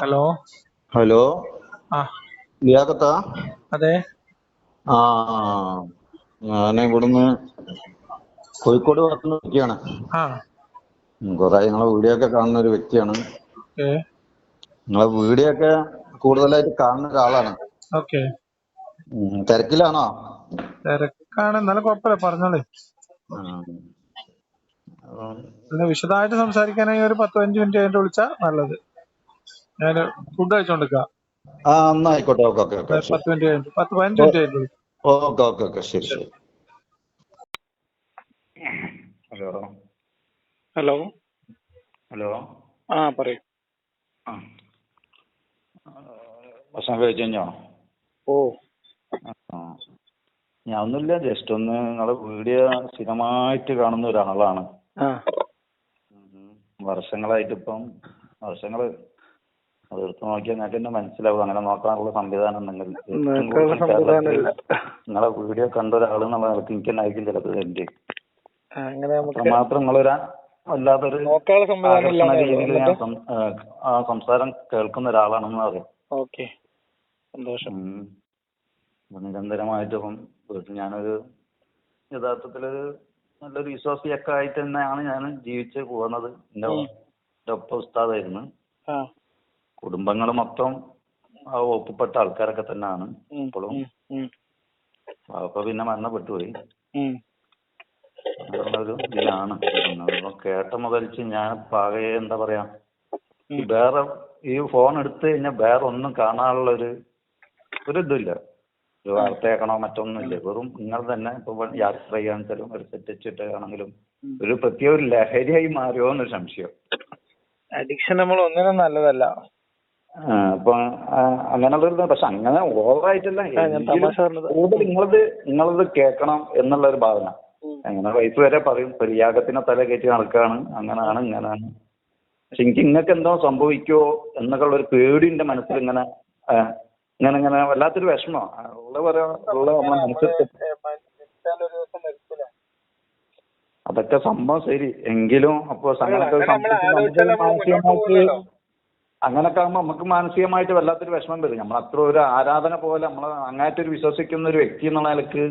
Hello. Hello. ആ. ലിയാഖത്താ അതെ. ആ ഞാൻ ഇവിടുന്ന് കോഴിക്കോട് വളർത്തുന്ന വ്യക്തിയാണ് കുറെ നിങ്ങളെ വീഡിയോ ഒക്കെ കാണുന്ന ഒരു വ്യക്തിയാണ്. നിങ്ങളെ വീഡിയോ ഒക്കെ കൂടുതലായിട്ട് കാണുന്ന ഒരാളാണ്. തിരക്കിലാണോ? തിരക്കാണ്. എന്നാലും കുഴപ്പമില്ല. പറഞ്ഞോളേ. വിശദമായിട്ട് സംസാരിക്കാനായി ഒരു പത്ത് പതിനഞ്ച് മിനിറ്റ് കഴിഞ്ഞിട്ട് വിളിച്ചാ നല്ലത്. ഞാൻ ഫുഡ് കഴിച്ചോണ്ടിരിക്കാം ആ എന്നാ ആയിക്കോട്ടെ. Okay okay okay. പത്ത് മിനിറ്റ് കഴിഞ്ഞിട്ട് പത്ത് പതിനഞ്ച് മിനിറ്റ് കഴിഞ്ഞിട്ട് ഓക്കെ ഓക്കെ ഓക്കെ. ശരി ശരി. ഹലോ. ഹലോ. ഹലോ. ആ പറയൂ. ഭക്ഷണം കഴിച്ചു കഴിഞ്ഞോ? ഓ. ആ. ഞാൻ ഒന്നുമില്ല ജസ്റ്റ് ഒന്ന് നിങ്ങളെ വീഡിയോ സ്ഥിരമായിട്ട് കാണുന്ന ഒരാളാണ്. ആ. വർഷങ്ങളായിട്ട് ഇപ്പം വർഷങ്ങൾ അത് എടുത്ത് നോക്കിയാൽ നിങ്ങൾക്ക് തന്നെ മനസ്സിലാവും. അങ്ങനെ നോക്കാനുള്ള സംവിധാനം നിങ്ങൾ നിങ്ങളെ വീഡിയോ കണ്ട ഒരാൾ എന്നുള്ള നിലയ്ക്ക് എനിക്ക് തന്നെ ആയിരിക്കും ചിലപ്പോൾ എന്റെ അത്രമാത്രം നിങ്ങളൊരു വല്ലാത്തൊരു ആകർഷണ രീതിയിൽ ഞാൻ ആ, സംസാരം കേൾക്കുന്ന ഒരാളാണെന്ന് അറിയാം ഓക്കെ. സന്തോഷം. ഉം. അപ്പൊ നിരന്തരമായിട്ട് ഇപ്പം വീട്ടിൽ ഞാനൊരു യഥാർത്ഥത്തിലൊരു നല്ലൊരു വിശ്വാസിയൊക്കെ ആയിട്ട് തന്നെയാണ് ഞാൻ ജീവിച്ച് പോകുന്നത്. എന്റെ. ഒപ്പം ഉസ്താദായിരുന്നു. കുടുംബങ്ങൾ മൊത്തം ആ വകുപ്പപ്പെട്ട ആൾക്കാരൊക്കെ തന്നെയാണ് ഇപ്പോഴും അപ്പൊ പിന്നെ മരണപ്പെട്ടുപോയി. ഒരു ഇതിലാണ്. കേട്ട മുതൽച്ച് ഞാൻ പാകെ എന്താ പറയാ. വേറെ ഈ ഫോൺ എടുത്തു കഴിഞ്ഞാൽ വേറെ ഒന്നും കാണാനുള്ള ഒരു ഒരു ഇതില്ല ഒരു വാർത്ത മറ്റൊന്നും മറ്റൊന്നുമില്ല വെറും നിങ്ങൾ തന്നെ ഇപ്പൊ യാത്ര ചെയ്യാൻ വെച്ചാലും ഒരു സെറ്റ് ആണെങ്കിലും ഒരു പ്രത്യേക ഒരു ലഹരിയായി മാറിയോ എന്നൊരു സംശയം. അഡിക്ഷൻ നമ്മൾ ഒന്നിനും നല്ലതല്ല. അപ്പൊ അങ്ങനെയുള്ള പക്ഷെ അങ്ങനെ ഓവറായിട്ടല്ല. കൂടുതൽ നിങ്ങളത് നിങ്ങളത് കേൾക്കണം എന്നുള്ള ഒരു ഭാവന. അങ്ങനെ വൈഫ് വരെ പറയും പെരിയാകത്തിനെ തല കയറ്റി നടക്കാണ് അങ്ങനാണ് ഇങ്ങനാണ്. പക്ഷെ എനിക്ക് ഇങ്ങക്ക് എന്തോ സംഭവിക്കോ എന്നൊക്കെ ഉള്ള ഒരു പേടി എന്റെ മനസ്സിൽ ഇങ്ങനെ ഇങ്ങനെ ഇങ്ങനെ വല്ലാത്തൊരു വിഷമം. ഉള്ള പറയാ ഉള്ള മനസ്സിൽ അതൊക്കെ സംഭവം ശരി. എങ്കിലും അപ്പൊ അങ്ങനൊക്കെ അങ്ങനൊക്കെ ആകുമ്പോ നമുക്ക് മാനസികമായിട്ട് വല്ലാത്തൊരു വിഷമം വരും. നമ്മൾ അത്ര ഒരു ആരാധന പോലെ നമ്മൾ ഒരു വിശ്വസിക്കുന്ന ഒരു വ്യക്തി എന്നുള്ള നിലയ്ക്ക്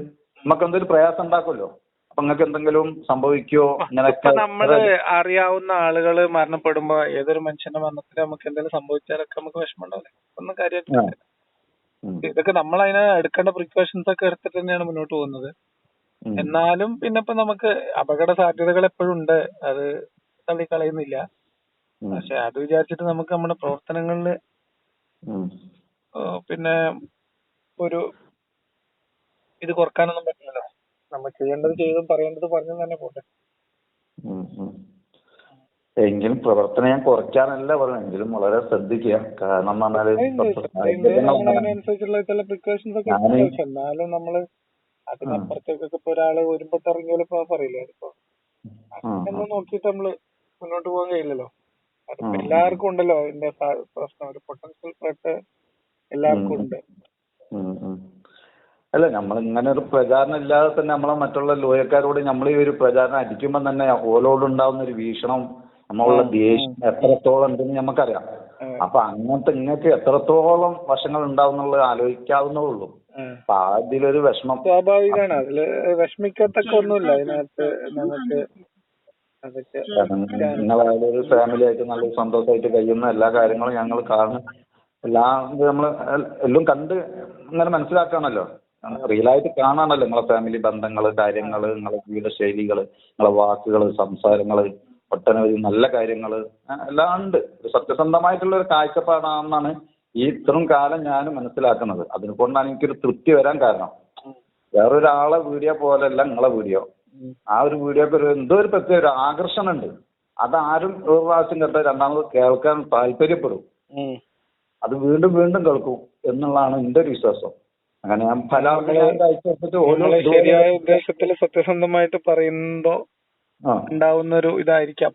നമുക്ക് എന്തൊരു പ്രയാസം ഉണ്ടാക്കുമല്ലോ? അപ്പൊ നിങ്ങൾക്ക് എന്തെങ്കിലും സംഭവിക്കോ അങ്ങനെയൊക്കെ നമ്മൾ നമ്മൾ അറിയാവുന്ന ആളുകൾ മരണപ്പെടുമ്പോ ഏതൊരു മനുഷ്യന്റെ മരണത്തിൽ നമുക്ക് എന്തെങ്കിലും സംഭവിച്ചാലൊക്കെ നമുക്ക് വിഷമം ഉണ്ടാവില്ല ഒന്നും കാര്യമായിട്ട്. ഇതൊക്കെ നമ്മൾ അതിനെ എടുക്കേണ്ട പ്രിക്കോഷൻസ് ഒക്കെ എടുത്തിട്ട് തന്നെയാണ് മുന്നോട്ട് പോകുന്നത്. എന്നാലും പിന്നെ ഇപ്പൊ നമുക്ക് അപകട സാധ്യതകൾ എപ്പോഴും ഉണ്ട്. അത് തള്ളിക്കളയുന്നില്ല. പക്ഷെ അത് വിചാരിച്ചിട്ട് നമുക്ക് നമ്മുടെ പ്രവർത്തനങ്ങളിൽ. ഏഹ് പിന്നെ ഒരു ഇത് കുറക്കാനൊന്നും പറ്റില്ലല്ലോ നമ്മൾ ചെയ്യേണ്ടത് ചെയ്തും പറയേണ്ടത് പറഞ്ഞും തന്നെ പോട്ടെ. എങ്കിലും പ്രവർത്തനം ഞാൻ കുറയ്ക്കാനല്ല പറഞ്ഞത് എങ്കിലും വളരെ ശ്രദ്ധിക്കുക കാരണം. അതിനനുസരിച്ചുള്ള ചില പ്രിക്കോഷൻസ് ഒക്കെ എന്നാലും നമ്മൾ അതിനപ്പുറത്തേക്കൊക്കെ ഇപ്പൊ ഒരാൾ ഒരുമ്പട്ട് ഇറങ്ങിയാലും ഇപ്പൊ പറയില്ലേ അതിപ്പോ ഉം. നോക്കിയിട്ട് നമ്മൾ മുന്നോട്ട് പോകാൻ കഴിയില്ലല്ലോ അതിപ്പോ എല്ലാവർക്കും ഉണ്ടല്ലോ അതിന്റെ പ്രശ്നം. ഒരു പൊട്ടൻഷ്യൽ ത്രെട്ട് എല്ലാവർക്കും ഉണ്ട്. അല്ല നമ്മൾ ഇങ്ങനെ ഒരു പ്രചാരണം ഇല്ലാതെ തന്നെ നമ്മളെ മറ്റുള്ള ലോയക്കാരോട് നമ്മൾ ഈ ഒരു പ്രചാരണം അടിക്കുമ്പോൾ തന്നെ ഓലോട് ഉണ്ടാവുന്ന ഒരു വീക്ഷണം നമ്മളുള്ള. ദേഷ്യം എത്രത്തോളം ഉണ്ടെന്ന് നമുക്കറിയാം. അപ്പൊ അങ്ങനത്തെ ഇങ്ങക്ക് എത്രത്തോളം വശങ്ങൾ ഉണ്ടാവും എന്നുള്ളത് ആലോചിക്കാവുന്നേ ഉള്ളൂ. അപ്പൊ അതിലൊരു വിഷമം. സ്വാഭാവികമാണ്. അതിൽ വിഷമിക്കത്തക്ക ഒന്നുമില്ല. അതിനകത്ത് നമുക്ക് അതൊക്കെ നിങ്ങളായാലും ഒരു ഫാമിലി ആയിട്ട് നല്ല സന്തോഷമായിട്ട് കഴിയുന്ന എല്ലാ കാര്യങ്ങളും ഞങ്ങൾ കാണും. എല്ലാം നമ്മൾ എല്ലാം കണ്ട് ഇങ്ങനെ മനസ്സിലാക്കാണല്ലോ. റിയലായിട്ട് കാണാണല്ലോ നിങ്ങളെ ഫാമിലി ബന്ധങ്ങൾ കാര്യങ്ങൾ നിങ്ങളെ ജീവിതശൈലികൾ നിങ്ങളെ വാക്കുകൾ സംസാരങ്ങൾ ഒട്ടനവധി നല്ല കാര്യങ്ങൾ എല്ലാം ഉണ്ട്. ഒരു സത്യസന്ധമായിട്ടുള്ള ഒരു കാഴ്ചപ്പാടാണെന്നാണ് ഈ ഇത്രയും കാലം ഞാൻ മനസ്സിലാക്കുന്നത്. അതിനെക്കൊണ്ടാണ് എനിക്കൊരു തൃപ്തി വരാൻ കാരണം. വേറൊരാളെ വീഡിയോ പോലെയല്ല നിങ്ങളെ വീഡിയോ. ആ ഒരു വീഡിയോക്ക് ഒരു എന്തോ ഒരു പ്രത്യേക ഒരു ആകർഷണം ഉണ്ട് അതാരും ഒരു പ്രാവശ്യം കേട്ട രണ്ടാമത് കേൾക്കാൻ താല്പര്യപ്പെടും. അത് വീണ്ടും വീണ്ടും കേൾക്കും എന്നുള്ളതാണ് എന്റെ ഒരു വിശ്വാസം. അങ്ങനെ ഞാൻ പല ശരിയായ ഉദ്ദേശത്തിൽ സത്യസന്ധമായിട്ട് പറയുമ്പോ ആ. ഉണ്ടാവുന്ന ഒരു ഇതായിരിക്കാം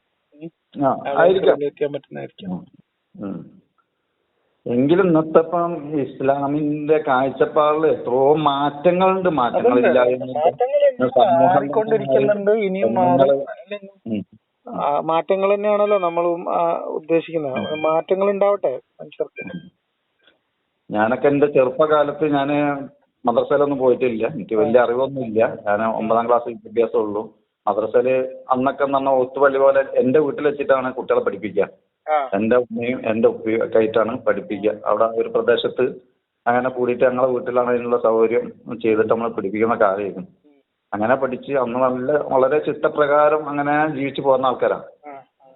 relate പറ്റുന്നതായിരിക്കാം. എങ്കിലും ഇന്നത്തെ ഇപ്പം ഇസ്ലാമിന്റെ കാഴ്ചപ്പാടിൽ എത്രയോ മാറ്റങ്ങളുണ്ട് മാറ്റങ്ങളില്ല മാറിക്കൊണ്ടിരിക്കുന്നുണ്ട്. ഇനിയും മാറ്റങ്ങൾ തന്നെയാണല്ലോ നമ്മളും ഉദ്ദേശിക്കുന്നത്. മാറ്റങ്ങൾ ഉണ്ടാവട്ടെ മനുഷ്യർക്ക്. ഞാനൊക്കെ എന്റെ ചെറുപ്പകാലത്ത് ഞാൻ മദ്രസയിലൊന്നും പോയിട്ടില്ല. എനിക്ക് വലിയ അറിവൊന്നും ഇല്ല ഞാൻ ഒമ്പതാം ക്ലാസ് വിദ്യാഭ്യാസമുള്ളൂ മദ്രസയിൽ അന്നൊക്കെ എന്ന് പറഞ്ഞാൽ ഒത്തുപള്ളി പോലെ എന്റെ വീട്ടിൽ വെച്ചിട്ടാണ് കുട്ടികളെ പഠിപ്പിക്കുക എന്റെ ഉമ്മയും എന്റെ ഉപ്പയും ഒക്കെ ആയിട്ടാണ് പഠിപ്പിക്കുക അവിടെ ഒരു പ്രദേശത്ത് അങ്ങനെ കൂടിയിട്ട് ഞങ്ങളെ വീട്ടിലാണ് അതിനുള്ള സൗകര്യം ചെയ്തിട്ട് നമ്മൾ പഠിപ്പിക്കുന്ന കാലമായിരുന്നു. അങ്ങനെ പഠിച്ച് അന്ന് നല്ല വളരെ ചിട്ടപ്രകാരം അങ്ങനെ ജീവിച്ചു പോകുന്ന ആൾക്കാരാണ്.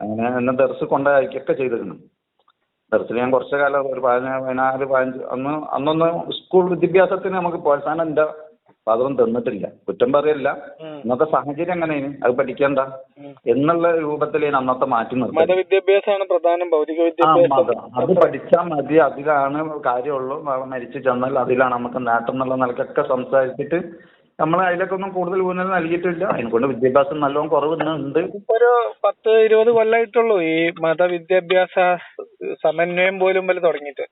അങ്ങനെ എന്നെ ദർസ് കൊണ്ടയക്കൊക്കെ ചെയ്തിരുന്നു. ദർസിൽ ഞാൻ കുറച്ച് കാലം ഒരു പതിനാല് പതിനഞ്ച് അന്ന് അന്നൊന്ന് സ്കൂൾ വിദ്യാഭ്യാസത്തിന് നമുക്ക് പ്രോത്സാഹനം എന്റെ ഫാദറും തന്നിട്ടില്ല. കുറ്റം പറയല്ല. ഇന്നത്തെ സാഹചര്യം എങ്ങനെയാണ്? അത് പഠിക്കണ്ട. എന്നുള്ള രൂപത്തിലാണ് അന്നത്തെ മാറ്റി നിർത്തുന്നത് മതവിദ്യാഭ്യാസമാണ് പ്രധാനം. ഭൗതിക വിദ്യാഭ്യാസം അത് പഠിച്ചാൽ മതി. അതിലാണ് കാര്യമുള്ളൂ. മരിച്ചു ചെന്നാൽ അതിലാണ് നമുക്ക് നേട്ടം എന്നുള്ള നിലക്കൊക്കെ സംസാരിച്ചിട്ട് നമ്മൾ അതിലൊക്കെ ഒന്നും കൂടുതൽ ഊന്നൽ നൽകിയിട്ടില്ല. അതിനെക്കൊണ്ട് വിദ്യാഭ്യാസം നല്ലോണം കുറവ് ഉണ്ട്. ഒരു പത്ത് ഇരുപത് കൊല്ലായിട്ടുള്ളൂ ഈ മതവിദ്യാഭ്യാസ സമന്വയം പോലും വല്ല തുടങ്ങിയിട്ട്.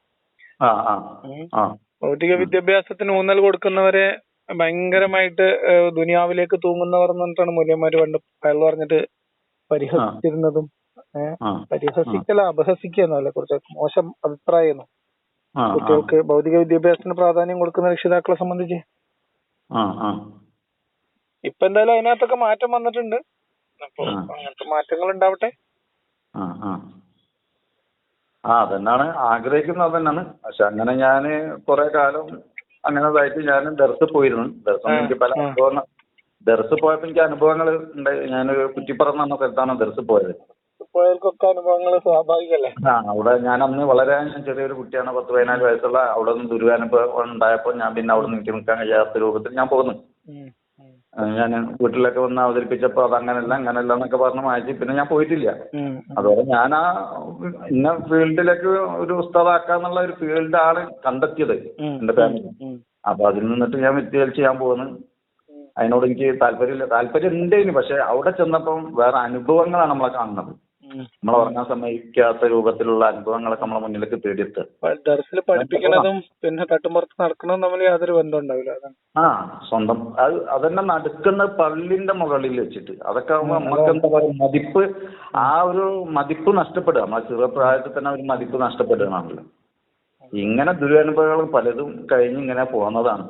ആ ആ. ആ. ഭൗതിക വിദ്യാഭ്യാസത്തിന് ഊന്നൽ കൊടുക്കുന്നവരെ ഭയങ്കരമായിട്ട് ദുനിയാവിലേക്ക് തൂങ്ങുന്നവർ എന്ന് പറഞ്ഞിട്ടാണ് മൂല്യന്മാര് പണ്ട് അയാൾ പറഞ്ഞിട്ട് പരിഹസിച്ചിരുന്നതും പരിഹസിക്കല അപഹസിക്കുന്നല്ല കുറച്ച് മോശം അഭിപ്രായമായിരുന്നു. ആ കുട്ടികൾക്ക് ഭൗതിക വിദ്യാഭ്യാസത്തിന് പ്രാധാന്യം കൊടുക്കുന്ന രക്ഷിതാക്കളെ സംബന്ധിച്ച്. ഇപ്പൊ എന്തായാലും അതിനകത്തൊക്കെ മാറ്റം വന്നിട്ടുണ്ട്. അപ്പൊ അങ്ങനത്തെ മാറ്റങ്ങൾ ഉണ്ടാവട്ടെ. ആ അതന്നാണ് ആഗ്രഹിക്കുന്നത് അതന്നാണ്. പക്ഷെ അങ്ങനെ ഞാൻ കുറെ കാലം അങ്ങനെ ഇതായിട്ട് ഞാൻ ദർസ് പോയിരുന്നു. ദർസ് എനിക്ക് പല അനുഭവങ്ങൾ ദർസ് പോയപ്പോൾ എനിക്ക് അനുഭവങ്ങൾ ഉണ്ടായി ഞാൻ കുറ്റിപ്പുറം എന്ന സ്ഥലത്താണ് ദർസ് പോയത്. പോയവർക്കൊക്കെ അനുഭവങ്ങൾ സ്വാഭാവികല്ലേ ആ അവിടെ ഞാൻ അന്ന് വളരെ ചെറിയൊരു കുട്ടിയാണ് പത്ത് പതിനാല് വയസ്സുള്ള അവിടെ നിന്ന് ദുരിതാനുഭവം ഉണ്ടായപ്പോൾ ഞാൻ പിന്നെ അവിടെ നിന്ന് എനിക്ക് നിൽക്കാൻ കഴിയാത്ത രൂപത്തിൽ ഞാൻ പോന്നു. ഞാൻ വീട്ടിലൊക്കെ വന്ന് അവതരിപ്പിച്ചപ്പോൾ അത് അങ്ങനല്ല എന്നൊക്കെ പറഞ്ഞ് മാറ്റി. പിന്നെ ഞാൻ പോയിട്ടില്ല. അതുപോലെ ഞാൻ ആ ഇന്ന ഫീൽഡിലേക്ക് ഒരു ഉസ്താദാക്കാന്നുള്ള ഒരു ഫീൽഡാണ് കണ്ടെത്തിയത് എന്റെ ഫാമിലി അപ്പൊ അതിൽ നിന്നിട്ട് ഞാൻ വിദ്യാഭ്യാസം ചെയ്യാൻ പോകുന്നു അതിനോട് എനിക്ക് താല്പര്യമില്ല. താല്പര്യം ഉണ്ടേനു പക്ഷെ അവിടെ ചെന്നപ്പം വേറെ അനുഭവങ്ങളാണ് നമ്മളെ കാണുന്നത്. ഉം. നമ്മളെ ഉറങ്ങാൻ സമ്മതിക്കാത്ത രൂപത്തിലുള്ള അനുഭവങ്ങളൊക്കെ നമ്മളെ മുന്നിലേക്ക് തേടിയെത്തുക. ദർസിൽ പഠിപ്പിക്കുന്നതും പിന്നെ തട്ടുമ്പുറത്ത് നടക്കുന്നതും തമ്മിൽ യാതൊരു ബന്ധം ഉണ്ടാവില്ല അതാണ്. ആ സ്വന്തം. അത് അതന്നെ നടക്കുന്ന പള്ളിന്റെ മുകളിൽ വെച്ചിട്ട്. അതൊക്കെ ആകുമ്പോ നമുക്ക് എന്താ പറയുക മതിപ്പ് ആ ഒരു മതിപ്പ് നഷ്ടപ്പെടുക. നമ്മളെ ചെറുപ്രായത്തിൽ തന്നെ ഒരു മതിപ്പ് നഷ്ടപ്പെടുകയാണല്ലോ ഇങ്ങനെ ദുരനുഭവങ്ങൾ പലതും കഴിഞ്ഞ് ഇങ്ങനെ പോകുന്നതാണ്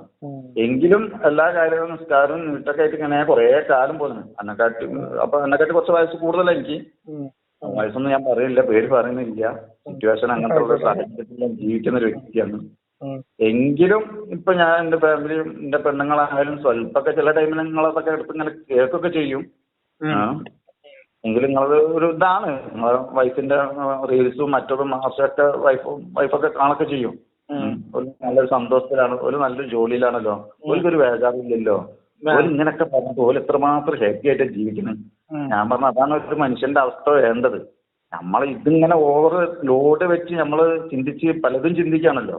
എങ്കിലും എല്ലാ കാര്യങ്ങളും നിസ്കാരവും നീട്ടൊക്കെ ആയിട്ട് ഇങ്ങനെ കുറേ കാലം പോകുന്നു എന്നെക്കാട്ടി അപ്പൊ എന്നെക്കാട്ടി കുറച്ച് വയസ്സ് കൂടുതലാണ് എനിക്ക്. വയസ്സൊന്നും ഞാൻ പറയില്ല പേര് പറയുന്നില്ല. സിറ്റുവേഷൻ അങ്ങനത്തെ ഉള്ള സാഹചര്യത്തിൽ ഞാൻ ജീവിക്കുന്ന ഒരു വ്യക്തിയാണ്. എങ്കിലും ഇപ്പൊ ഞാൻ എന്റെ ഫാമിലിയും എന്റെ പെണ്ണുങ്ങളായാലും സ്വല്പമൊക്കെ ചില ടൈമിൽ നിങ്ങളതൊക്കെ എടുത്ത് ഇങ്ങനെ കേൾക്കൊക്കെ ചെയ്യും. എങ്കിലും നിങ്ങളത് ഒരു ഇതാണ്. നിങ്ങളെ വൈഫിന്റെ റീൽസും മറ്റതും മാസമൊക്കെ വൈഫും വൈഫൊക്കെ കാണൊക്കെ ചെയ്യും. ഒരു നല്ലൊരു സന്തോഷത്തിലാണ് ഒരു നല്ലൊരു ജോലിയിലാണല്ലോ. ഓൽക്കൊരു വേജാറില്ലല്ലോ. ഓൽ ഇങ്ങനൊക്കെ പറഞ്ഞിട്ട് എത്രമാത്രം ഹാപ്പി ആയിട്ട് ജീവിക്കുന്നത്. ഞാൻ പറഞ്ഞ അതാണ് ഒരു മനുഷ്യന്റെ അവസ്ഥ വേണ്ടത് നമ്മൾ ഇതിങ്ങനെ ഓവർ ലോഡ് വെച്ച് നമ്മൾ ചിന്തിച്ച് പലതും ചിന്തിക്കുകയാണല്ലോ.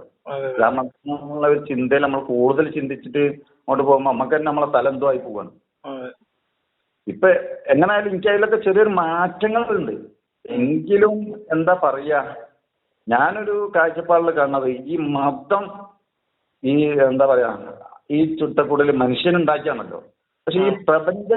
കാരണം എന്നുള്ള ഒരു ചിന്തയിൽ നമ്മൾ കൂടുതൽ ചിന്തിച്ചിട്ട് അങ്ങോട്ട് പോകുമ്പോൾ നമുക്ക് തന്നെ നമ്മളെ തല എന്തോ ആയി പോവാണ്. ഇപ്പൊ എങ്ങനെയായാലും എനിക്ക് അതിലൊക്കെ ചെറിയൊരു മാറ്റങ്ങളുണ്ട് എങ്കിലും എന്താ പറയാ ഞാനൊരു കാഴ്ചപ്പാടിൽ കാണുന്നത് ഈ മതം ഈ എന്താ പറയാ ഈ ചുട്ടക്കൂടൽ മനുഷ്യനുണ്ടാക്കിയാണല്ലോ പക്ഷെ ഈ പ്രപഞ്ച.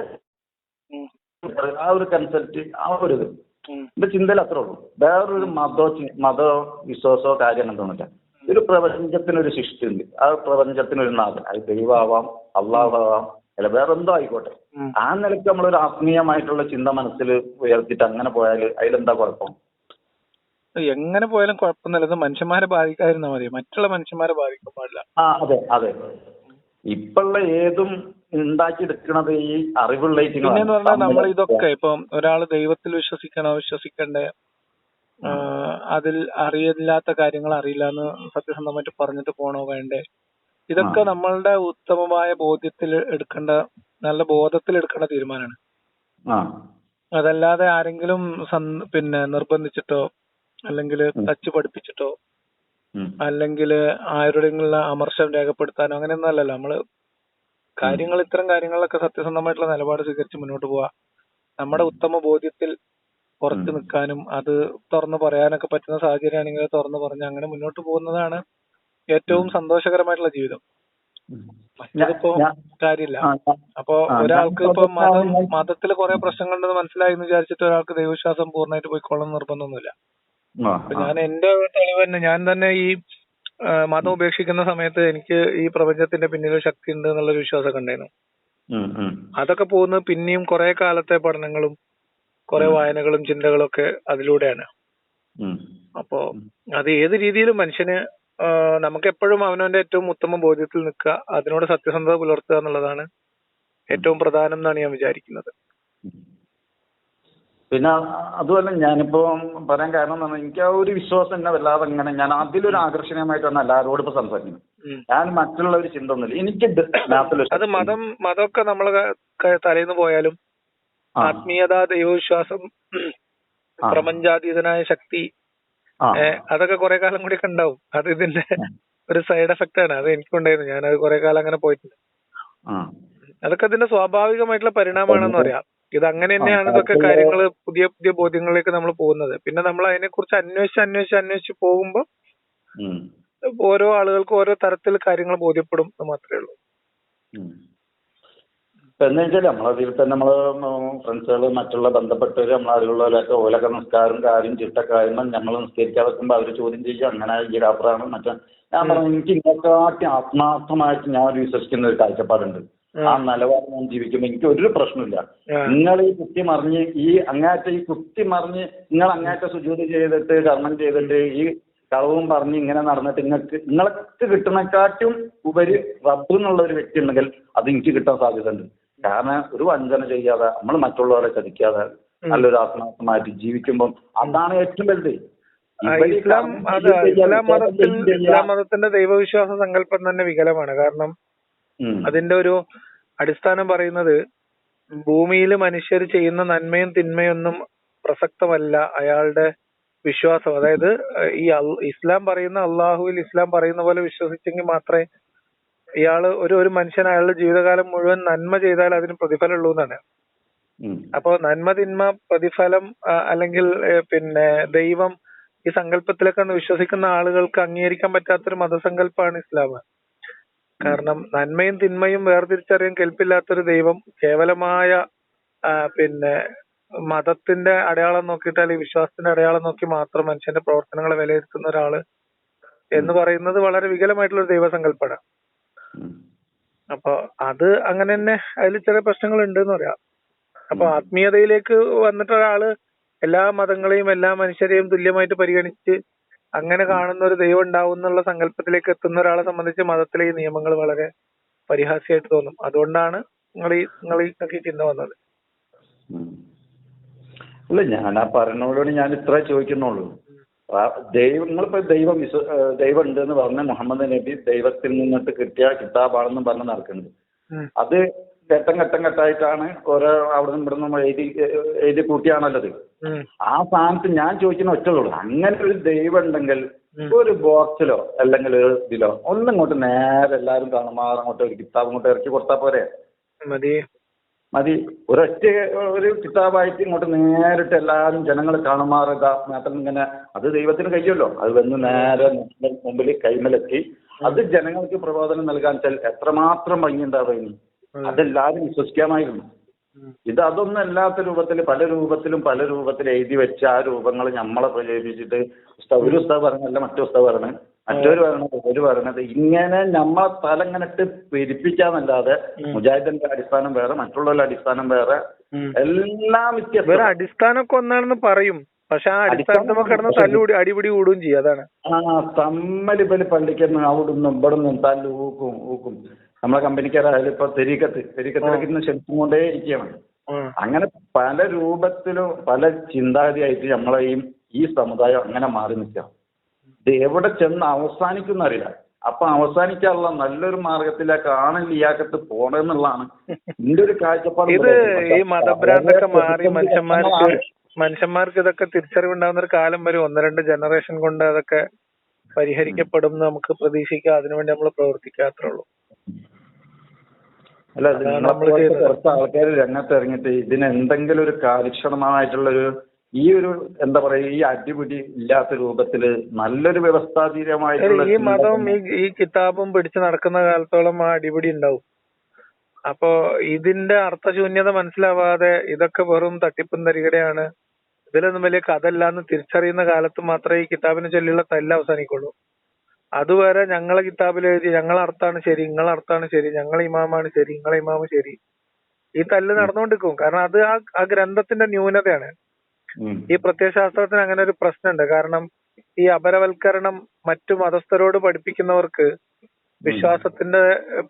ആ ഒരു കൺസെപ്റ്റ് ആ ഒരു ഇത്. എന്റെ ചിന്തയിൽ അത്രേ ഉള്ളൂ. വേറൊരു മതോ മതോ വിശ്വാസമോ കാര്യം അങ്ങനത്തൊന്നുമില്ല ഒരു പ്രപഞ്ചത്തിനൊരു സൃഷ്ടിയുണ്ട്. ആ പ്രപഞ്ചത്തിനൊരു നാഥൻ. അത് ദൈവമാവാം അള്ളാഹാവാം അല്ല വേറെ എന്തോ ആയിക്കോട്ടെ. ആ നിലയ്ക്ക് നമ്മളൊരു ആത്മീയമായിട്ടുള്ള ചിന്ത മനസ്സിൽ ഉയർത്തിയിട്ട് അങ്ങനെ പോയാൽ അതിലെന്താ കുഴപ്പം? എങ്ങനെ പോയാലും കുഴപ്പമൊന്നുമില്ല. മനുഷ്യന്മാരെ ബാധിക്കാതിരുന്നാ മതി. മറ്റുള്ള മനുഷ്യന്മാരെ ബാധിക്കാൻ പാടില്ല. ആ അതെ അതെ. ഇപ്പൊള്ള ഏതും ഉണ്ടാക്കിയെടുക്കണത് ഈ അറിവുള്ള പിന്നെന്ന് പറഞ്ഞാൽ നമ്മൾ ഇതൊക്കെ ഇപ്പം ഒരാൾ ദൈവത്തിൽ വിശ്വസിക്കണോ വിശ്വസിക്കണ്ടേ? അതിൽ അറിയില്ലാത്ത കാര്യങ്ങൾ അറിയില്ല എന്ന് സത്യസന്ധമായിട്ട് പറഞ്ഞിട്ട് പോണോ വേണ്ടേ? ഇതൊക്കെ. നമ്മളുടെ ഉത്തമമായ ബോധ്യത്തിൽ എടുക്കേണ്ട നല്ല ബോധത്തിൽ എടുക്കേണ്ട തീരുമാനമാണ്. അതല്ലാതെ ആരെങ്കിലും പിന്നെ നിർബന്ധിച്ചിട്ടോ അല്ലെങ്കിൽ തച്ച് പഠിപ്പിച്ചിട്ടോ. അല്ലെങ്കിൽ ആരുടെയുള്ള അമർഷം രേഖപ്പെടുത്താനോ അങ്ങനെയൊന്നും അല്ലല്ലോ. നമ്മൾ കാര്യങ്ങൾ ഇത്തരം കാര്യങ്ങളിലൊക്കെ സത്യസന്ധമായിട്ടുള്ള നിലപാട് സ്വീകരിച്ച് മുന്നോട്ട് പോവാ. നമ്മുടെ ഉത്തമ ബോധ്യത്തിൽ ഉറച്ചു. നിൽക്കാനും അത് തുറന്നു പറയാനൊക്കെ പറ്റുന്ന സാഹചര്യമാണെങ്കിൽ തുറന്നു പറഞ്ഞ് അങ്ങനെ മുന്നോട്ട് പോകുന്നതാണ് ഏറ്റവും. സന്തോഷകരമായിട്ടുള്ള ജീവിതം. മറ്റതിപ്പോ കാര്യമില്ല. അപ്പൊ ഒരാൾക്ക് ഇപ്പൊ മതം മതത്തിൽ കുറെ പ്രശ്നങ്ങളുണ്ടെന്ന് മനസ്സിലായി എന്ന് വിചാരിച്ചിട്ട് ഒരാൾക്ക് ദൈവവിശ്വാസം പൂർണമായിട്ട് പോയിക്കൊള്ളണം നിർബന്ധമൊന്നുമില്ല. ഞാൻ എന്റെ തെളിവ് തന്നെ ഞാൻ തന്നെ ഈ മതം ഉപേക്ഷിക്കുന്ന സമയത്ത് എനിക്ക് ഈ പ്രപഞ്ചത്തിന്റെ പിന്നിൽ ശക്തി ഉണ്ട് എന്നുള്ളൊരു വിശ്വാസമൊക്കെ ഉണ്ടായിരുന്നു. അതൊക്കെ പോകുന്നത് പിന്നെയും കുറെ കാലത്തെ പഠനങ്ങളും കുറെ വായനകളും ചിന്തകളും ഒക്കെ അതിലൂടെയാണ്. അപ്പോ അത് ഏത് രീതിയിലും മനുഷ്യന് നമുക്ക് എപ്പോഴും അവനവന്റെ ഏറ്റവും ഉത്തമ ബോധ്യത്തിൽ നിൽക്കുക അതിനോട് സത്യസന്ധത പുലർത്തുക എന്നുള്ളതാണ് ഏറ്റവും പ്രധാനം എന്നാണ് ഞാൻ വിചാരിക്കുന്നത്. പിന്നെ അതുമല്ല ഞാനിപ്പോ പറയാൻ കാരണം എന്ന് പറഞ്ഞാൽ എനിക്ക് ആ ഒരു വിശ്വാസം എന്നെ വല്ലാതെ ഇങ്ങനെ ഞാൻ അതിലൊരു ആകർഷണീയമായിട്ടാണ് എല്ലാവരോടും ഇപ്പൊ സംസാരിക്കുന്നത്. ഞാൻ മറ്റുള്ള ഒരു ചിന്ത ഒന്നുമില്ല. എനിക്ക് അത് മതം മതമൊക്കെ നമ്മളെ ക- തലേന്ന് പോയാലും ആത്മീയത ദൈവവിശ്വാസം. പ്രപഞ്ചാതീതനായ ശക്തി അതൊക്കെ കുറെ കാലം കൂടി ഒക്കെ ഉണ്ടാവും. അത് ഇതിന്റെ ഒരു സൈഡ് എഫക്റ്റ് ആണ്. അത് എനിക്കുണ്ടായിരുന്നു. ഞാൻ അത് കുറെ കാലം അങ്ങനെ പോയിട്ടുണ്ട്. അതൊക്കെ അതിന്റെ സ്വാഭാവികമായിട്ടുള്ള പരിണാമമാണെന്ന് പറയാം. ഇത് അങ്ങനെ തന്നെയാണ് ഇതൊക്കെ കാര്യങ്ങൾ പുതിയ പുതിയ ബോധ്യങ്ങളിലേക്ക് നമ്മൾ പോകുന്നത്. പിന്നെ നമ്മൾ അതിനെ കുറിച്ച് അന്വേഷിച്ച് അന്വേഷിച്ച് അന്വേഷിച്ച് പോകുമ്പോൾ ഓരോ ആളുകൾക്കും ഓരോ തരത്തിൽ കാര്യങ്ങൾ ബോധ്യപ്പെടും എന്ന് മാത്രമേ ഉള്ളൂ. എന്താ വെച്ചാൽ നമ്മളതിൽ തന്നെ നമ്മൾ ഫ്രണ്ട്സുകൾ മറ്റുള്ള ബന്ധപ്പെട്ടവര് നമ്മളെ അറിവുള്ളവരൊക്കെ ഓലൊക്കെ നിസ്കാരം കാര്യം ചിട്ടക്കാര്യം നമ്മൾ നിസ്കരിക്കാതെ വെക്കുമ്പോൾ അവർ ചോദ്യം ചെയ്യും അങ്ങനെ ഈ രാത്രാണ് മറ്റേ ഞാൻ പറഞ്ഞു എനിക്ക് ഇന്നത്തെ ആത്മാർത്ഥമായിട്ട് ഞാൻ വിശ്വസിക്കുന്ന ഒരു കാഴ്ചപ്പാടുണ്ട്. ആ നിലവാരം ഞാൻ ജീവിക്കുമ്പോ എനിക്ക് ഒരു പ്രശ്നമില്ല. നിങ്ങൾ ഈ കുത്തി മറിഞ്ഞ് ഈ അങ്ങാറ്റ ഈ കുത്തി മറിഞ്ഞ് നിങ്ങൾ അങ്ങാറ്റ സുജൂതി ചെയ്തിട്ട് കർമ്മം ചെയ്തിട്ട് ഈ കളവും പറഞ്ഞ് ഇങ്ങനെ നടന്നിട്ട് നിങ്ങൾക്ക് നിങ്ങൾക്ക് കിട്ടുന്നക്കാട്ടും ഉപരി റബ്ബ് എന്നുള്ള ഒരു വ്യക്തി ഉണ്ടെങ്കിൽ അത് എനിക്ക് കിട്ടാൻ സാധ്യത ഉണ്ട് കാരണം ഒരു വഞ്ചന ചെയ്യാതെ നമ്മൾ മറ്റുള്ളവരെ ചതിക്കാതെ നല്ലൊരു ആത്മാർത്ഥമായിട്ട് ജീവിക്കുമ്പോൾ അതാണ് ഏറ്റവും വലുത് ഇസ്ലാം ഇസ്ലാം മതത്തിൽ ചെയ്യുക. ഇസ്ലാം മതത്തിന്റെ ദൈവവിശ്വാസ സങ്കല്പം തന്നെ വികലമാണ് കാരണം. അതിന്റെ ഒരു അടിസ്ഥാനം പറയുന്നത് ഭൂമിയിൽ മനുഷ്യർ ചെയ്യുന്ന നന്മയും തിന്മയൊന്നും പ്രസക്തമല്ല അയാളുടെ വിശ്വാസം. അതായത് ഈ ഇസ്ലാം പറയുന്ന അള്ളാഹുവിൽ ഇസ്ലാം പറയുന്ന പോലെ വിശ്വസിച്ചെങ്കിൽ മാത്രമേ ഇയാൾ ഒരു ഒരു മനുഷ്യൻ അയാളുടെ ജീവിതകാലം മുഴുവൻ നന്മ ചെയ്താൽ അതിന് പ്രതിഫലം ഉള്ളൂ എന്നാണ്. അപ്പോ നന്മ തിന്മ പ്രതിഫലം അല്ലെങ്കിൽ പിന്നെ ദൈവം ഈ സങ്കല്പത്തിലൊക്കെ വിശ്വസിക്കുന്ന ആളുകൾക്ക് അംഗീകരിക്കാൻ പറ്റാത്തൊരു മതസങ്കല്പമാണ് ഇസ്ലാം. കാരണം നന്മയും തിന്മയും വേർതിരിച്ചറിയാൻ കെൽപ്പില്ലാത്തൊരു ദൈവം കേവലമായ പിന്നെ മതത്തിന്റെ അടയാളം നോക്കിയിട്ട് അല്ലെങ്കിൽ വിശ്വാസത്തിന്റെ അടയാളം നോക്കി മാത്രം മനുഷ്യന്റെ പ്രവർത്തനങ്ങളെ വിലയിരുത്തുന്ന ഒരാൾ എന്ന് പറയുന്നത് വളരെ വികലമായിട്ടുള്ള ഒരു ദൈവസങ്കല്പമാണ്. അപ്പൊ അത് അങ്ങനെ തന്നെ അതിൽ ചില പ്രശ്നങ്ങൾ ഉണ്ട് എന്ന് പറയാം. അപ്പൊ ആത്മീയതയിലേക്ക് വന്നിട്ട് ഒരാൾ എല്ലാ മതങ്ങളെയും എല്ലാ മനുഷ്യരെയും തുല്യമായിട്ട് പരിഗണിച്ച് അങ്ങനെ കാണുന്ന ഒരു ദൈവം ഉണ്ടാവും എന്നുള്ള സങ്കല്പത്തിലേക്ക് എത്തുന്ന ഒരാളെ സംബന്ധിച്ച് മതത്തിലെ ഈ നിയമങ്ങൾ വളരെ പരിഹാസ്യമായിട്ട് തോന്നും. അതുകൊണ്ടാണ് നിങ്ങൾ ഈ നിങ്ങൾ ഈ ചിന്ത വന്നത്. അല്ല ഞാൻ ആ പറഞ്ഞോളോട് ഞാൻ ഇത്ര ചോദിക്കുന്നുള്ളൂ. ദൈവം നിങ്ങളിപ്പോ ദൈവം വിശ്വ ദൈവം ഉണ്ട് എന്ന് പറഞ്ഞ മുഹമ്മദ് നബി ദൈവത്തിൽ നിന്നിട്ട് കിട്ടിയ കിതാബാണെന്നും പറഞ്ഞ് നടക്കുന്നത് അത് ഘട്ടം ഘട്ടം ഘട്ടമായിട്ടാണ് ഓരോ അവിടെ നിന്ന് ഇവിടെ നിന്ന് എഴുതി എഴുതി കൂട്ടിയാണല്ലത്. ആ സ്ഥാനത്ത് ഞാൻ ചോദിക്കുന്ന ഒറ്റയുള്ളൂ. അങ്ങനെ ഒരു ദൈവം ഉണ്ടെങ്കിൽ ഒരു ബോക്സിലോ അല്ലെങ്കിൽ ഒരു ഇതിലോ ഒന്നും ഇങ്ങോട്ട് നേരെ എല്ലാവരും കാണുമാറും അങ്ങോട്ട് ഒരു കിതാബ് ഇങ്ങോട്ട് ഇറക്കി കൊടുത്താൽ പോരെ? മതി. മതി. ഒരൊറ്റ ഒരു കിതാബായിട്ട് ഇങ്ങോട്ട് നേരിട്ട് എല്ലാവരും ജനങ്ങൾ കാണുമാറുക മാത്രം ഇങ്ങനെ അത് ദൈവത്തിന് കഴിയുമല്ലോ. അത് വന്ന് നേരെ മുമ്പിൽ കൈമലെത്തി. അത് ജനങ്ങൾക്ക് പ്രബോധനം നൽകാൻ വെച്ചാൽ എത്രമാത്രം ഭംഗിയുണ്ടാവും ഇനി അതെല്ലാവരും വിശ്വസിക്കാമായിരുന്നു. ഇത് അതൊന്നും അല്ലാത്ത രൂപത്തിൽ പല രൂപത്തിലും പല രൂപത്തിൽ എഴുതി വെച്ച ആ രൂപങ്ങൾ നമ്മളെ പ്രചരിപ്പിച്ചിട്ട് ഉസ്താദ് ഒരു ഉസ്താദ് പറഞ്ഞല്ല മറ്റു ഉസ്താദ് പറഞ്ഞ് മറ്റൊരു പറഞ്ഞത് ഒരു പറഞ്ഞത്. ഇങ്ങനെ നമ്മളെ തല ഇങ്ങനെ ഇട്ട് പെരിപ്പിക്കാന്നല്ലാതെ മുജാഹിദിന്റെ അടിസ്ഥാനം വേറെ മറ്റുള്ളവരുടെ അടിസ്ഥാനം വേറെ. എല്ലാം വേറെ വ്യത്യാസം അടിസ്ഥാനമൊക്കെ ഒന്നാണെന്ന് പറയും. പക്ഷെ ആ അടിസ്ഥാനത്തിൽ കിടന്ന് തല്ലുകൂടി അടിപിടി കൂടുകയും ചെയ്യും. അതാണ്. ആ തമ്മൽ ഇവർ പള്ളിക്കുന്ന അവിടുന്നും ഇവിടുന്നും തല്ല് ഊക്കും ഊക്കും. നമ്മളെ കമ്പനിക്കാരായാലും ഇപ്പൊ തെരീക്കത്ത് തെരീക്കത്തിലേക്ക് ഇന്ന് ക്ഷണിച്ചും കൊണ്ടേ ഇരിക്കുകയാണ്. അങ്ങനെ പല രൂപത്തിലും പല ചിന്താഗതിയായിട്ട് നമ്മളെ ഈ ഈ സമുദായം അങ്ങനെ മാറി നിൽക്കാം ഇത് എവിടെ ചെന്ന് അവസാനിക്കും അറിയില്ല. അപ്പൊ അവസാനിക്കാനുള്ള നല്ലൊരു മാർഗത്തിലേക്കാണ് ലിയാക്കത്ത് പോണെന്നുള്ളതാണ് എന്റെ ഒരു കാഴ്ചപ്പാട് ഇത് ഈ മതഭ്രാന്തൊക്കെ മാറി മനുഷ്യന്മാർക്ക് മനുഷ്യന്മാർക്ക് ഇതൊക്കെ തിരിച്ചറിവുണ്ടാകുന്ന ഒരു കാലം വരും. ഒന്ന് രണ്ട് ജനറേഷൻ കൊണ്ട് അതൊക്കെ പരിഹരിക്കപ്പെടും നമുക്ക് പ്രതീക്ഷിക്കാം. അതിനുവേണ്ടി നമ്മൾ പ്രവർത്തിക്കാത്രേ ഉള്ളൂ. അല്ല നമ്മളെ കുറച്ച് ആൾക്കാർ രംഗത്ത് ഇറങ്ങിയിട്ട് ഇതിന് എന്തെങ്കിലും ഒരു കാര്യക്ഷമമായിട്ടുള്ള ഒരു ഈ ഒരു എന്താ പറയാ ഈ അടിപിടി ഇല്ലാത്ത രൂപത്തിൽ നല്ലൊരു വ്യവസ്ഥാതീതമായിട്ടുള്ള ഈ മതവും ഈ ഈ കിതാബും പിടിച്ച് നടക്കുന്ന കാലത്തോളം ആ അടിപിടി ഉണ്ടാവും. അപ്പോ ഇതിന്റെ അർത്ഥശൂന്യത മനസ്സിലാവാതെ ഇതൊക്കെ വെറും തട്ടിപ്പും തരികടയാണ്. ഇതിലൊന്നും വലിയ കഥ ഇല്ലാന്ന് തിരിച്ചറിയുന്ന കാലത്ത് മാത്രമേ ഈ കിതാബിനെ ചൊല്ലിയുള്ള തല്ല് അവസാനിക്കുള്ളൂ. അതുവരെ ഞങ്ങളെ കിതാബിൽ എഴുതി ഞങ്ങളെ അർത്ഥാണ് ശരി നിങ്ങളെ അർത്ഥാണ് ശരി ഞങ്ങളെ ഇമാമാണ് ശരി നിങ്ങളെ ഇമാമ് ശരി. ഈ തല്ല് നടന്നുകൊണ്ടിരിക്കും. കാരണം അത് ആ ആ ഗ്രന്ഥത്തിന്റെ ന്യൂനതയാണ്. ഈ പ്രത്യയശാസ്ത്രത്തിന് അങ്ങനെ ഒരു പ്രശ്നമുണ്ട്. കാരണം ഈ അപരവൽക്കരണം മറ്റു മതസ്ഥരോട് പഠിപ്പിക്കുന്നവർക്ക് വിശ്വാസത്തിന്റെ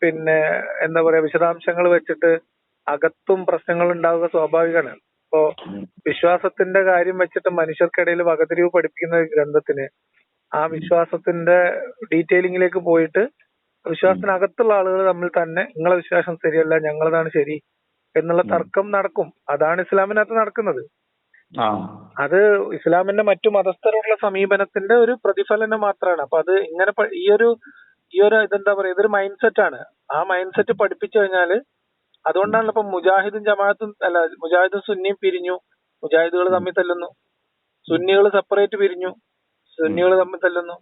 പിന്നെ എന്താ പറയാ വിശദാംശങ്ങൾ വെച്ചിട്ട് അകത്തും പ്രശ്നങ്ങൾ ഉണ്ടാവുക സ്വാഭാവികമാണ്. ഇപ്പോ വിശ്വാസത്തിന്റെ കാര്യം വെച്ചിട്ട് മനുഷ്യർക്കിടയിൽ വകതിരിവ് പഠിപ്പിക്കുന്ന ഗ്രന്ഥത്തിന് ആ വിശ്വാസത്തിന്റെ ഡീറ്റെയിലിംഗിലേക്ക് പോയിട്ട് വിശ്വാസത്തിനകത്തുള്ള ആളുകൾ തമ്മിൽ തന്നെ നിങ്ങളെ വിശ്വാസം ശരിയല്ല ഞങ്ങളതാണ് ശരി എന്നുള്ള തർക്കം നടക്കും. അതാണ് ഇസ്ലാമിനകത്ത് നടക്കുന്നത്. അത് ഇസ്ലാമിന്റെ മറ്റു മതസ്ഥരോടുള്ള സമീപനത്തിന്റെ ഒരു പ്രതിഫലനം മാത്രമാണ് അപ്പൊ അത് ഇങ്ങനെ ഈ ഒരു ഈ ഒരു ഇതെന്താ പറയാ ഇതൊരു മൈൻഡ് സെറ്റ് ആണ് ആ മൈൻഡ് സെറ്റ് പഠിപ്പിച്ചു കഴിഞ്ഞാൽ അതുകൊണ്ടാണ് ഇപ്പൊ മുജാഹിദും ജമാഅത്തും അല്ല മുജാഹിദും സുന്നിയും പിരിഞ്ഞു. മുജാഹിദുകൾ തമ്മിൽ തല്ലുന്നു. സുന്നികൾ സെപ്പറേറ്റ് പിരിഞ്ഞു. സുന്നികൾ തമ്മിൽ തല്ലുന്നു.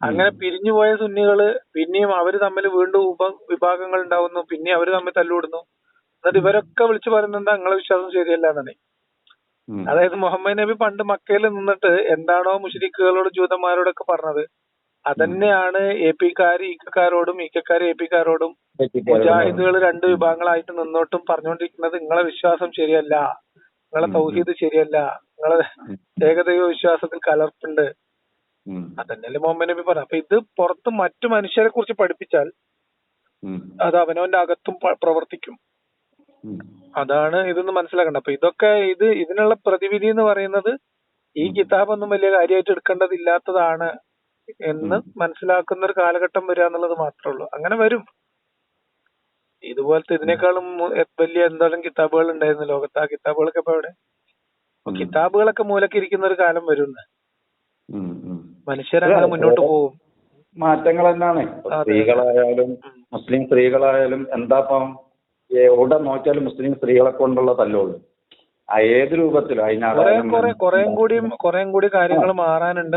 അങ്ങനെ പിരിഞ്ഞു പോയ സുന്നികൾ പിന്നെയും അവർ തമ്മിൽ വീണ്ടും ഉപ വിഭാഗങ്ങൾ ഉണ്ടാവുന്നു. പിന്നെ അവർ തമ്മിൽ തല്ലുവിടുന്നു. എന്നിട്ട് ഇവരൊക്കെ വിളിച്ചു പറയുന്നത് എന്താ? നിങ്ങളെ വിശ്വാസം ശരിയല്ല എന്നാണ്. അതായത് മുഹമ്മദ് നബി പണ്ട് മക്കയിൽ നിന്നിട്ട് എന്താണോ മുഷരിക്കുകളോട് ജൂതന്മാരോടൊക്കെ പറഞ്ഞത്. അതന്നെയാണ് എ പിക്കാര് ഇക്കക്കാരോടും ഇക്കക്കാര് എ പിക്കാരോടും മുജാഹിദുകൾ രണ്ട് വിഭാഗങ്ങളായിട്ട് നിന്നോട്ടും പറഞ്ഞുകൊണ്ടിരിക്കുന്നത് നിങ്ങളെ വിശ്വാസം ശരിയല്ല. നിങ്ങളെ. തൗഹീദ് ശരിയല്ല. നിങ്ങളെ ഏകദൈവ വിശ്വാസത്തിൽ കലർപ്പുണ്ട്. അതന്നെയല്ലേ മുഹമ്മദ് നബി പറഞ്ഞു. അപ്പൊ ഇത് പുറത്ത് മറ്റു മനുഷ്യരെ കുറിച്ച് പഠിപ്പിച്ചാൽ അത് അവനവന്റെ അകത്തും പ്രവർത്തിക്കും. അതാണ് ഇതെന്ന് മനസ്സിലാക്കേണ്ടത്. അപ്പൊ ഇതൊക്കെ ഇത് ഇതിനുള്ള പ്രതിവിധി എന്ന് പറയുന്നത് ഈ കിതാബ് ഒന്നും വലിയ കാര്യമായിട്ട് എടുക്കേണ്ടതില്ലാത്തതാണ് എന്ന് മനസ്സിലാക്കുന്ന ഒരു കാലഘട്ടം വരിക എന്നുള്ളത് മാത്രമേ ഉള്ളൂ. അങ്ങനെ വരും. ഇതുപോലത്തെ ഇതിനേക്കാളും വലിയ എന്തെങ്കിലും കിതാബുകൾ ഉണ്ടായിരുന്നു ലോകത്ത്. ആ കിതാബുകളൊക്കെ ഇപ്പൊ എവിടെ? കിതാബുകളൊക്കെ മൂലക്കിരിക്കുന്ന ഒരു കാലം വരും. മനുഷ്യരങ്ങനെ മുന്നോട്ട് പോകും മാറ്റങ്ങൾ തന്നെയാണ്. സ്ത്രീകളായാലും മുസ്ലിം സ്ത്രീകളായാലും എന്താപ്പം എവിടെ നോക്കിയാലും മുസ്ലിം സ്ത്രീകളെ കൊണ്ടുള്ള തല്ലുള്ളൂ. ആ ഏത് രൂപത്തിലും അതിനകത്ത് കുറേം കൂടി കുറേം കൂടി കാര്യങ്ങൾ മാറാനുണ്ട്.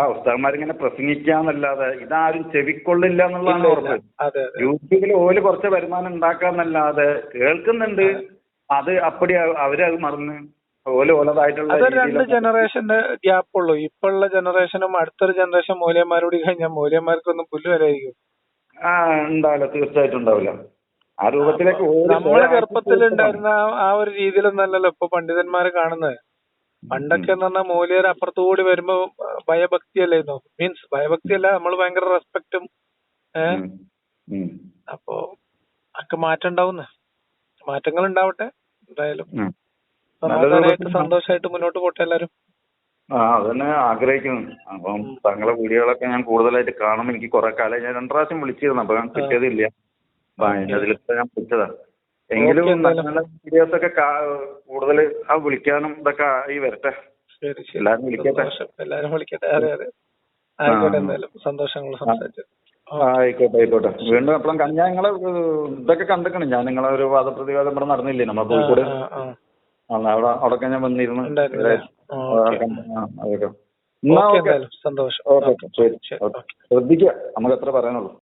ഉസ്താദ്മാരിങ്ങനെ പ്രസംഗിക്കാന്നല്ലാതെ ഇതാരും ചെവിക്കൊള്ളില്ല എന്നുള്ളതാണ് ഓർമ്മ. ഉറപ്പ് യൂട്യൂബിൽ ഓൽ കുറച്ച് വരുമാനം ഉണ്ടാക്കാന്നല്ലാതെ കേൾക്കുന്നുണ്ട്. അത്. അപ്പടി അവ- അവരത് മറന്ന്. അതൊരു രണ്ട് ജനറേഷന്റെ ഗ്യാപ്പ് ഉള്ളൂ ഇപ്പോഴുള്ള ജനറേഷനും അടുത്തൊരു ജനറേഷൻ മൂല്യന്മാരോട് കഴിഞ്ഞാൽ മൂല്യന്മാർക്കൊന്നും പുല്ല് വിലയായിരിക്കും. ആ ഉണ്ടാവില്ല. തീർച്ചയായിട്ടും ഉണ്ടാവില്ല. ആ രൂപത്തിലേക്ക് നമ്മളെ ചെറുപ്പത്തിലുണ്ടായിരുന്ന ചെറുപ്പത്തിൽ ഉണ്ടായിരുന്ന ആ- ഒരു രീതിയിലൊന്നല്ലല്ലോ ഇപ്പൊ പണ്ഡിതന്മാരെ കാണുന്നത്. പണ്ടൊക്കെ എന്ന് പറഞ്ഞാൽ മൂല്യർ അപ്പുറത്തുകൂടി വരുമ്പോ ഭയഭക്തി അല്ലായിരുന്നു മീൻസ് ഭയഭക്തി അല്ല നമ്മൾ ഭയങ്കര റെസ്പെക്റ്റും ഏഹ്. അപ്പോ ഒക്കെ മാറ്റം ഉണ്ടാവുന്ന. മാറ്റങ്ങൾ ഉണ്ടാവട്ടെ എന്തായാലും. സമാധാനമായിട്ട് സന്തോഷമായിട്ട് മുന്നോട്ട് പോട്ടെ എല്ലാരും ആ അതന്നെ ആഗ്രഹിക്കുന്നു. അപ്പം താങ്കളെ വീഡിയോകളൊക്കെ ഞാൻ കൂടുതലായിട്ട് കാണും. എനിക്ക് കുറെ കാലം ഞാൻ രണ്ടു പ്രാവശ്യം വിളിച്ചിരുന്നു. അപ്പൊ ഞാൻ കിട്ടിയതില്ല. അപ്പൊ അതിനതിലൊക്കെ ഞാൻ വിളിച്ചതാ. എങ്കിലും നല്ല. നല്ല വീഡിയോസ് ഒക്കെ കൂടുതൽ ആ വിളിക്കാനും ഇതൊക്കെ ആയി വരട്ടെ. എല്ലാരും വിളിക്കട്ടെ. എല്ലാരും വിളിക്കട്ടെ. അതെ അതെ. ആയിക്കോട്ടെ ആ. എന്തായാലും. സന്തോഷങ്ങൾ സംസാരിച്ചു ആ, ആയിക്കോട്ടെ ആയിക്കോട്ടെ. വീണ്ടും എപ്പോഴും ഞാൻ നിങ്ങളെ ഇതൊക്കെ കണ്ടിക്കണം ഞാൻ നിങ്ങളെ ഒരു വാദപ്രതിവാദം ഇവിടെ നടന്നില്ലേ? നമ്മളെ കോഴിക്കോട് അവിടെ അവിടെയൊക്കെ ഞാൻ വന്നിരുന്നു. അതൊക്കെ എന്നാ ഓക്കേ. സന്തോഷം. ഓക്കെ ശരി ശ്രദ്ധിക്കുക. നമുക്ക് എത്ര പറയാനുള്ളൂ.